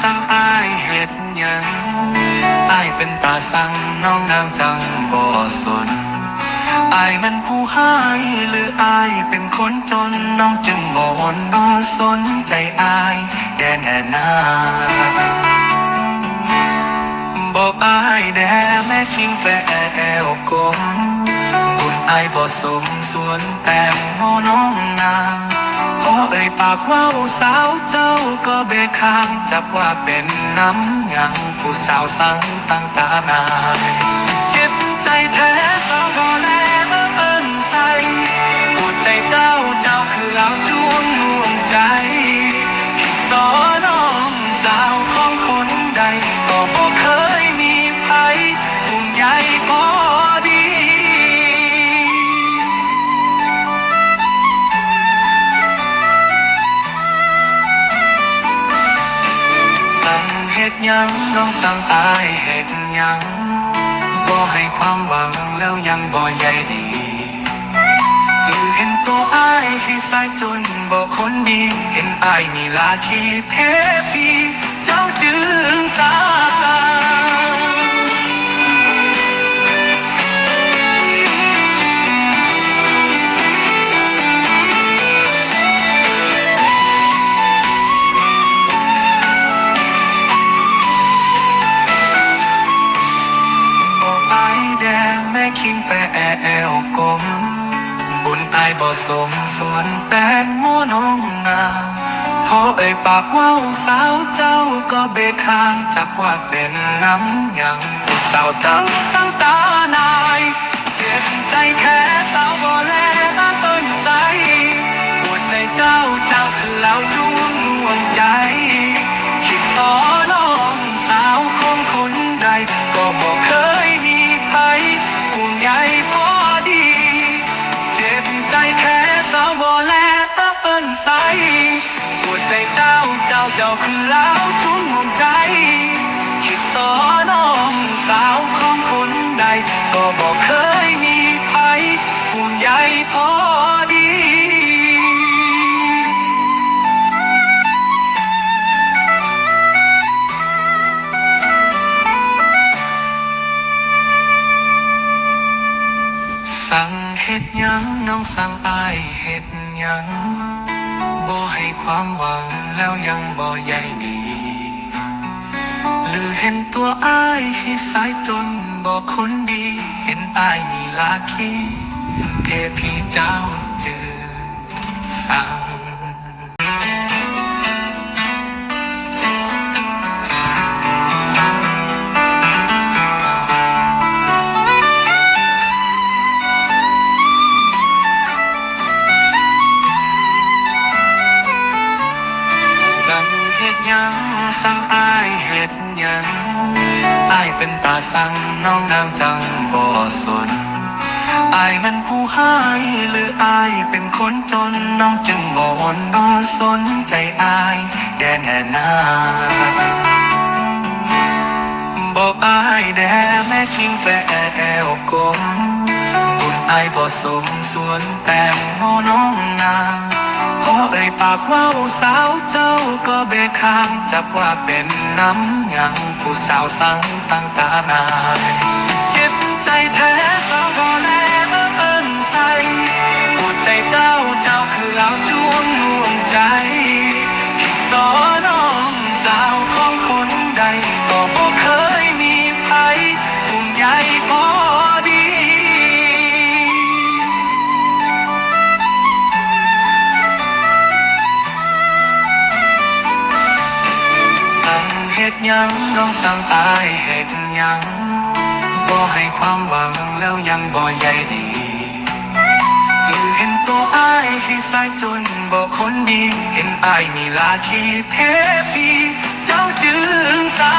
สั่งอายเฮ็ดหยังอายเป็นตาสั่งน้องนางจังบ่สนอายมันผู้ให้หรืออายเป็นคนจนน้องจึงบ่วนบ่สนใจอายแดนแน่นาบอกอายแด่แม่คิงแปแอวกลมบุญอายบ่สมส่วนแต่งโมน้องนาง เอ่ยปากเว่าสาวเจ้าก็เบกข้างจับว่าเป็นน้ำยังผู้สาวสังตั้งตานายจ็บใจแท้สาวก็แลมาเอิ้นใส่ปวดใจเจ้าเจ้าคือเอาจ้วงห่วงใจคิดต่อน้องสาวของคนใดก็บ่เคยมีใครห่วงใย ยังน้องสั่งอายเห็นยังบ่ให้ความหวังแล้วยังบ่ใหญ่ดีหรือเห็นตัวอายให้สายจนบ่คนดี เห็นอายมีลาขีเทพี เจ้าจึงสา แอแอวกลมบุญตายบ่สมส่วนแตงโมน้องงามพอเอ่ยปากว่าสาวเจ้าก็เบคางจับว่าเป็นน้ำยังผู้สาวสังตั้งตานาย วบ่แลตะเปิ้นใสปวดใจเจ้าเจ้าเจ้าคือเล้าทุ่งห่วงใจคิดต่อน้องสาวของคนใด ก็บอกเคยมีภัยห่วงใยพอ สั่งเฮ็ดยังน้องสั่งอายเฮ็ดยังบ่ให้ความหวังแล้วยังบ่ใยดี หรือเห็นตัวอายให้สายจนบ่คนดี เห็นอายนี่ลาคีเทพีเจ้าจือ ดยังสั่งอายเฮ็ดยังอายเป็นตาสั่งน้องนางจังบ่สนอายมันผู้ให้หรืออายเป็นคนจนน้องจึงบ่วนบ่สนใจอายแดนแน่นาบอกอายแด่แม่คิงแปแอวกลมบุญอายบ่สมส่วนแต่งโมน้องนาง พอเอ่ยปากเว่าสาวเจ้าก็เบกข้างจับว่าเป็นน้ำยังผู้สาวสั่งตั้งตานายเจ็บใจแท้ ยังน้องสั่งอายเหตุยังบ่ให้ความหวังแล้วยังบ่ใยดีหรือเห็นตัวอายให้สายจนบ่คนดีเห็นอายมีลาขีเทพี เจ้าจึงสา